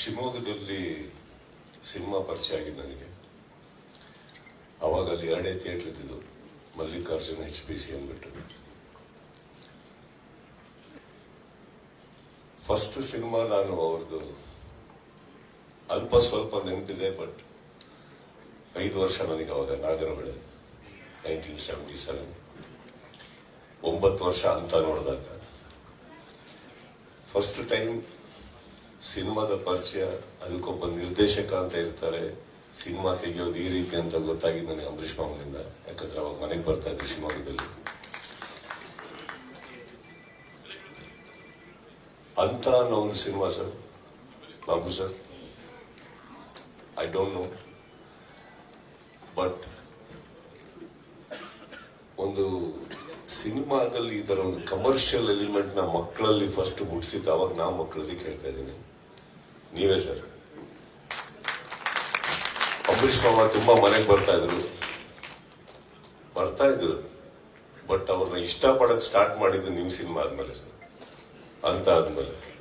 ಶಿವಮೊಗ್ಗದಲ್ಲಿ ಸಿನಿಮಾ ಪರಿಚಯ ಆಗಿದ್ದು ನನಗೆ. ಅವಾಗ ಅಲ್ಲಿ ಎರಡೇ ಥಿಯೇಟರ್ ಇದ್ದಿದ್ದು, ಮಲ್ಲಿಕಾರ್ಜುನ ಎಚ್ ಪಿ ಸಿ ಅಂದ್ಬಿಟ್ಟು. ಫಸ್ಟ್ ಸಿನಿಮಾ ನಾನು ಅವ್ರದ್ದು ಅಲ್ಪ ಸ್ವಲ್ಪ ನೆನಪಿದೆ, ಬಟ್ ಐದು ವರ್ಷ ನನಗೆ ಅವಾಗ ನಾಗರಹೊಳೆ ನೈನ್ಟೀನ್ ಸೆವೆಂಟಿ ಸೆವೆನ್ ಒಂಬತ್ತು ವರ್ಷ ಅಂತ ನೋಡಿದಾಗ ಫಸ್ಟ್ ಟೈಮ್ ಸಿನಿಮಾದ ಪರಿಚಯ, ಅದಕ್ಕೊಬ್ಬ ನಿರ್ದೇಶಕ ಅಂತ ಇರ್ತಾರೆ. ಸಿನಿಮಾ ತೆಗೆಯೋದು ಈ ರೀತಿ ಅಂತ ಗೊತ್ತಾಗಿದ್ದು ನನಗೆ ಅಂಬರೀಷ್ ಮಾಮನಿಂದ ಯಾಕಂದ್ರೆ ಅವಾಗ ಮನೆಗೆ ಬರ್ತಾ ಇದ್ದೆ ಶಿವಮೊಗ್ಗದಲ್ಲಿ ಅಂತ ಅನ್ನೋ ಒಂದು cinema sir. Babu sir. I don't know but ಒಂದು ಸಿನಿಮಾದಲ್ಲಿ ಈ ಥರ ಒಂದು ಕಮರ್ಷಿಯಲ್ ಎಲಿಮೆಂಟ್ನ ಮಕ್ಕಳಲ್ಲಿ ಫಸ್ಟ್ ಹುಟ್ಟಿಸಿದ್ದು ಅವಾಗ ನಾ ಮಕ್ಕಳಲ್ಲಿ ಕೇಳ್ತಾ ಇದ್ದೀನಿ. ನೀವೇ ಸರ್. ಅಂಬರೀಷ್ ಮಾಮ ತುಂಬಾ ಮನೆಗೆ ಬರ್ತಾ ಇದ್ರು. ಬರ್ತಾ ಇದ್ರು. ಬಟ್ ಅವ್ರನ್ನ ಇಷ್ಟಪಡಕ್ ಸ್ಟಾರ್ಟ್ ಮಾಡಿದ್ದು ನಿಮ್ ಸಿನಿಮಾ ಆದ್ಮೇಲೆ ಸರ್. ಅಂತ ಆದ್ಮೇಲೆ.